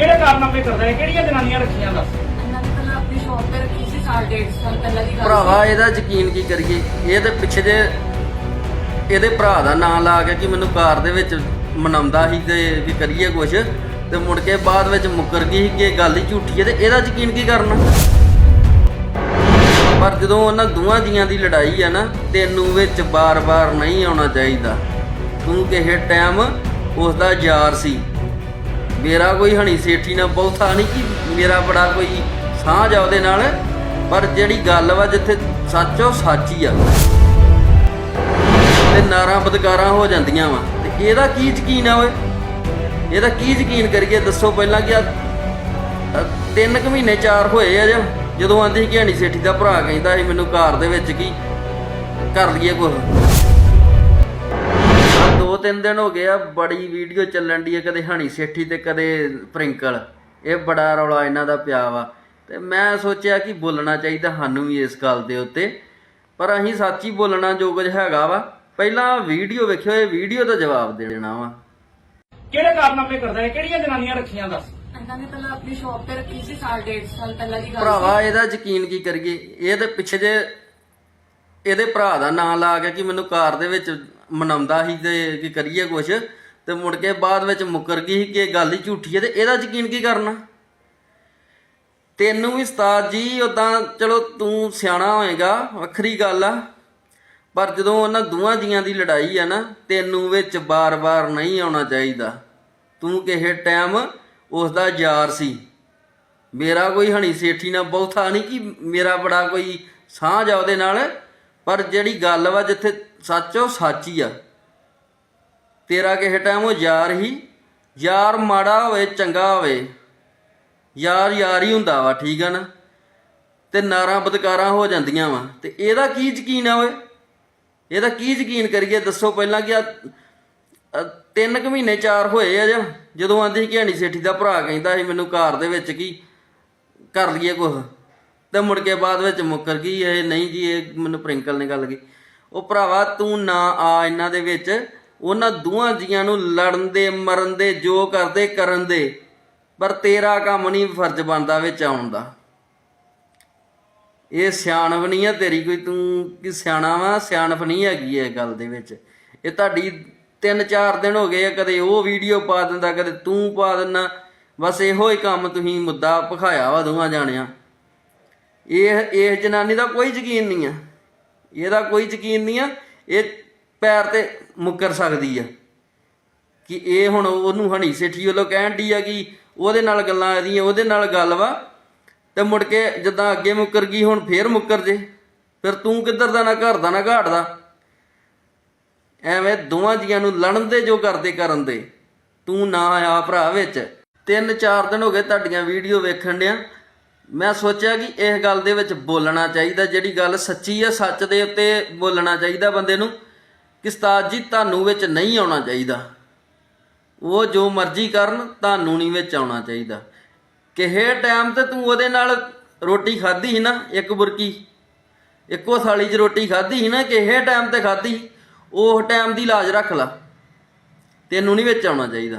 ਕਿਹੜੇ ਕਾਰਨਾਮੇ ਕਰਦਾ ਹੈ? ਕਿਹੜੀਆਂ ਜਨਾਨੀਆਂ ਰੱਖੀਆਂ ਦੱਸ। ਇਹਨਾਂ ਨੇ ਪਹਿਲਾਂ ਆਪਣੀ ਸ਼ੌਪ ਤੇ ਰੱਖੀ ਸੀ ਸਾਲ ਡੇਢ ਸਾਲ ਪਹਿਲਾਂ ਦੀ ਗੱਲ ਭਰਾਵਾ ਇਹਦਾ ਯਕੀਨ ਕੀ ਕਰੀਏ? ਇਹ ਤੇ ਪਿੱਛੇ ਜੇ ਇਹਦੇ ਭਰਾ ਦਾ ਨਾਂ ਲਾ ਕੇ ਕਿ ਮੈਨੂੰ ਕਾਰ ਦੇ ਵਿੱਚ ਮਨਾਉਂਦਾ ਸੀ ਤੇ ਵੀ ਕਰੀਏ ਕੁਛ ਤੇ ਮੁੜ ਕੇ ਬਾਅਦ ਵਿੱਚ ਮੁੱਕਰ ਗਈ ਸੀ ਕਿ ਇਹ ਗੱਲ ਹੀ ਝੂਠੀ ਹੈ ਤੇ ਇਹਦਾ ਯਕੀਨ ਕੀ ਕਰਨਾ? ਪਰ ਜਦੋਂ ਉਹਨਾਂ ਦੋਵਾਂ ਜੀਆਂ ਦੀ ਲੜਾਈ ਹੈ ਨਾ ਤੈਨੂੰ ਵਿੱਚ ਬਾਰ-ਬਾਰ ਨਹੀਂ ਆਉਣਾ ਚਾਹੀਦਾ। ਤੂੰ ਕਿਸੇ ਟਾਈਮ ਉਸ ਦਾ ਯਾਰ ਸੀ। ਮੇਰਾ ਕੋਈ ਹਣੀ ਸੇਠੀ ਨਾਲ ਬਹੁਤਾ ਨਹੀਂ ਕਿ ਮੇਰਾ ਬੜਾ ਕੋਈ ਸਾਂਝ ਆ ਉਹਦੇ ਨਾਲ ਪਰ ਜਿਹੜੀ ਗੱਲ ਵਾ ਜਿੱਥੇ ਸੱਚ ਆ, ਉਹ ਸੱਚ ਹੀ ਆ। ਤੇ ਨਾਰਾਂ ਬਦਕਾਰਾਂ ਹੋ ਜਾਂਦੀਆਂ ਵਾ। ਤੇ ਇਹਦਾ ਕੀ ਯਕੀਨ ਆ ਓਏ? ਇਹਦਾ ਕੀ ਯਕੀਨ ਕਰੀਏ? ਦੱਸੋ ਪਹਿਲਾਂ ਕਿ ਆ ਤਿੰਨ ਕੁ ਮਹੀਨੇ ਚਾਰ ਹੋਏ ਆ ਜਾਂ। ਜਦੋਂ ਆਂਦੀ ਸੀ ਕਿ ਹਣੀ ਸੇਠੀ ਦਾ ਭਰਾ ਕਹਿੰਦਾ ਸੀ ਮੈਨੂੰ ਘਰ ਦੇ ਵਿੱਚ ਕੀ ਕਰ ਲਈਏ ਕੁਝ ਤਿੰਨ ਦਿਨ ਹੋ ਗਏ ਆ ਬੜੀ ਵੀਡੀਓ ਚੱਲਣ ਦੀ ਹੈ ਕਦੇ ਹਣੀ ਸੇਠੀ ਤੇ ਕਦੇ ਪ੍ਰਿੰਕਲ। ਇਹ ਬੜਾ ਰੌਲਾ ਇਹਨਾਂ ਦਾ ਪਿਆ ਵਾ। ਤੇ ਮੈਂ ਸੋਚਿਆ ਕਿ ਬੋਲਣਾ ਚਾਹੀਦਾ ਸਾਨੂੰ ਵੀ ਇਸ ਗੱਲ ਦੇ ਉੱਤੇ। ਪਰ ਅਸੀਂ ਸੱਚ ਬੋਲਣਾ ਜੋ ਕੁਝ ਹੈਗਾ ਵਾ। ਪਹਿਲਾਂ ਵੀਡੀਓ ਵੇਖਿਓ ਇਹ ਵੀਡੀਓ ਦਾ ਜਵਾਬ ਦੇਣਾ ਵਾ। ਕਿਹੜੇ ਕਾਰਨਾਮੇ ਕਰਦਾ ਹੈ? ਕਿਹੜੀਆਂ ਜਨਾਨੀਆਂ ਰੱਖੀਆਂ ਦੱਸ? ਇਹਨਾਂ ਨੇ ਪਹਿਲਾਂ ਆਪਣੀ ਸ਼ੌਪ ਤੇ ਰੱਖੀ ਸੀ ਸਾਲ ਡੇਢ ਸਾਲ ਪਹਿਲਾਂ ਦੀ ਗੱਲ ਭਰਾਵਾ ਇਹਦਾ ਯਕੀਨ ਕੀ ਕਰੀਏ? ਇਹ ਤੇ ਪਿੱਛੇ ਜੇ ਇਹਦੇ ਭਰਾ ਦਾ ਨਾਂ ਲਾ ਕੇ ਕਿ ਮੈਨੂੰ ਕਾਰ ਦੇ ਵਿੱਚ ਮਨਾਉਂਦਾ ਸੀ ਤੇ ਕਿ ਕਰੀਏ ਕੁਛ, ਤੇ ਮੁੜ ਕੇ ਬਾਅਦ ਵਿੱਚ ਮੁੱਕਰ ਗਈ ਸੀ ਕਿ ਇਹ ਗੱਲ ਹੀ ਝੂਠੀ ਹੈ ਤੇ ਇਹਦਾ ਯਕੀਨ ਕੀ ਕਰਨਾ? ਤੈਨੂੰ ਵੀ ਉਸਤਾਦ ਜੀ ਉਦਾਂ ਚਲੋ ਤੂੰ ਸਿਆਣਾ ਹੋਏਗਾ, ਵੱਖਰੀ ਗੱਲ ਆ, ਪਰ ਜਦੋਂ ਉਹਨਾਂ ਦੋਵਾਂ ਜੀਆਂ ਦੀ ਲੜਾਈ ਆ ਨਾ, ਤੈਨੂੰ ਵਿੱਚ ਬਾਰ-ਬਾਰ ਨਹੀਂ ਆਉਣਾ ਚਾਹੀਦਾ। ਤੂੰ ਕਿਸੇ ਟਾਈਮ ਉਸ ਦਾ ਯਾਰ ਸੀ। ਮੇਰਾ ਕੋਈ ਹਣੀ ਸੇਠੀ ਨਾਲ ਬਹੁਤਾ ਨਹੀਂ ਕਿ ਮੇਰਾ ਬੜਾ ਕੋਈ ਸਾਂਝ ਆ ਉਹਦੇ ਨਾਲ। ਪਰ ਜਿਹੜੀ ਗੱਲ ਵਾ ਜਿੱਥੇ ਸੱਚ ਉਹ ਸੱਚ ਹੀ ਆ। ਤੇਰਾ ਕਿਸੇ ਟਾਈਮ ਉਹ ਯਾਰ ਹੀ। ਯਾਰ ਮਾੜਾ ਹੋਵੇ, ਚੰਗਾ ਹੋਵੇ। ਯਾਰ ਯਾਰ ਹੀ ਹੁੰਦਾ ਵਾ, ਠੀਕ ਆ ਨਾ? ਤੇ ਨਾਰਾਂ ਬਦਕਾਰਾਂ ਹੋ ਜਾਂਦੀਆਂ ਵਾ। ਤੇ ਇਹਦਾ ਕੀ ਯਕੀਨ ਆ ਓਏ? ਇਹਦਾ ਕੀ ਯਕੀਨ ਕਰੀਏ? ਦੱਸੋ ਪਹਿਲਾਂ ਕਿ ਆ ਤਿੰਨ ਕੁ ਮਹੀਨੇ ਚਾਰ ਹੋਏ ਆ ਜਾਂ? ਜਦੋਂ ਆਂਦੀ ਸੀ ਕਿ ਹਣੀ ਸੇਠੀ ਦਾ ਭਰਾ ਕਹਿੰਦਾ ਸੀ ਮੈਨੂੰ ਘਰ ਦੇ ਵਿੱਚ ਕੀ, ਕਰ ਲਈਏ ਕੁਝ ਤੇ ਮੁੜ ਕੇ ਬਾਅਦ ਵਿੱਚ ਮੁੱਕਰ ਗਈ, ਇਹ ਨਹੀਂ ਜੀ, ਇਹ ਮੈਨੂੰ ਪ੍ਰਿੰਕਲ ਨੇ ਗੱਲ ਕੀ ਉਹ ਭਰਾਵਾ, ਤੂੰ ਨਾ ਆ ਇਹਨਾਂ ਦੇ ਵਿੱਚ। ਉਹਨਾਂ ਦੋਹਾਂ ਜੀਆਂ ਨੂੰ ਲੜਨ ਦੇ, ਮਰਨ ਦੇ, ਜੋ ਕਰਦੇ, ਕਰਨ ਦੇ। ਪਰ ਤੇਰਾ ਕੰਮ ਨਹੀਂ ਫਰਜ਼ ਬਣਦਾ ਵਿੱਚ ਆਉਣ ਦਾ। ਇਹ ਸਿਆਣਪ ਨਹੀਂ ਆ ਤੇਰੀ ਕੋਈ, ਤੂੰ ਕਿ ਸਿਆਣਾ ਵਾ? ਸਿਆਣਪ ਨਹੀਂ ਹੈਗੀ ਇਹ ਗੱਲ ਦੇ ਵਿੱਚ। ਇਹ ਤੁਹਾਡੀ ਤਿੰਨ ਚਾਰ ਦਿਨ ਹੋ ਗਏ ਆ, ਕਦੇ ਉਹ ਵੀਡੀਓ ਪਾ ਦਿੰਦਾ, ਕਦੇ ਤੂੰ ਪਾ ਦਿੰਦਾ। ਬਸ ਇਹੋ ਹੀ ਕੰਮ ਤੁਸੀਂ ਮੁੱਦਾ ਭਖਾਇਆ ਵਾ ਦੋਵਾਂ ਜਾਣਿਆਂ। ਇਹ ਇਹ ਜਨਾਨੀ ਦਾ ਕੋਈ ਯਕੀਨ ਨਹੀਂ ਆ। ਇਹਦਾ ਕੋਈ ਯਕੀਨ ਨਹੀਂ ਆ। ਇਹ ਪੈਰ ਤੇ ਮੁੱਕਰ ਸਕਦੀ ਆ। ਕਿ ਇਹ ਹੁਣ ਉਹਨੂੰ ਹਣੀ ਸੇਠੀ ਵੱਲੋਂ ਕਹਿਣ ਦੀ ਆ ਕਿ ਉਹਦੇ ਨਾਲ ਗੱਲਾਂ ਇਹਦੀਆਂ, ਉਹਦੇ ਨਾਲ ਗੱਲ ਵਾ। ਤੇ ਮੁੜ ਕੇ ਜਦਾਂ ਅੱਗੇ ਮੁੱਕਰ ਗਈ, ਹੁਣ ਫੇਰ ਮੁੱਕਰ ਜੇ। ਫਿਰ ਤੂੰ ਕਿੱਧਰ ਦਾ ਨਾ ਘਰ ਦਾ ਨਾ ਘਾਟ ਦਾ। ਐਵੇਂ ਦੋਵਾਂ ਜੀਆਂ ਨੂੰ ਲੜਨ ਦੇ ਜੋ ਕਰਦੇ ਕਰਨ ਦੇ। ਤੂੰ ਨਾ ਆ ਭਰਾ ਵਿੱਚ। ਤਿੰਨ ਚਾਰ ਦਿਨ ਹੋ ਗਏ ਤੁਹਾਡੀਆਂ ਵੀਡੀਓ ਵੇਖਣ ਡਿਆ। ਮੈਂ ਸੋਚਿਆ ਕਿ ਇਸ ਗੱਲ ਦੇ ਵਿੱਚ ਬੋਲਣਾ ਚਾਹੀਦਾ, ਜਿਹੜੀ ਗੱਲ ਸੱਚੀ ਹੈ ਸੱਚ ਦੇ ਉੱਤੇ ਬੋਲਣਾ ਚਾਹੀਦਾ ਬੰਦੇ ਨੂੰ, ਕਿ ਉਸਤਾਦ ਜੀ ਤੁਹਾਨੂੰ ਵਿੱਚ ਨਹੀਂ ਆਉਣਾ ਚਾਹੀਦਾ। ਉਹ ਜੋ ਮਰਜ਼ੀ ਕਰਨ, ਤੁਹਾਨੂੰ ਨਹੀਂ ਵਿੱਚ ਆਉਣਾ ਚਾਹੀਦਾ। ਕਿਸੇ ਟਾਈਮ ਤੇ ਤੂੰ ਉਹਦੇ ਨਾਲ ਰੋਟੀ ਖਾਧੀ ਸੀ ਨਾ, ਇੱਕ ਬੁਰਕੀ, ਇੱਕੋ ਥਾਲੀ 'ਚ ਰੋਟੀ ਖਾਧੀ ਸੀ ਨਾ ਕਿਸੇ ਟਾਈਮ ਤੇ ਖਾਧੀ ਉਹ ਟਾਈਮ ਦੀ ਲਾਜ ਰੱਖ ਲਾ। ਤੈਨੂੰ ਨਹੀਂ ਵਿੱਚ ਆਉਣਾ ਚਾਹੀਦਾ।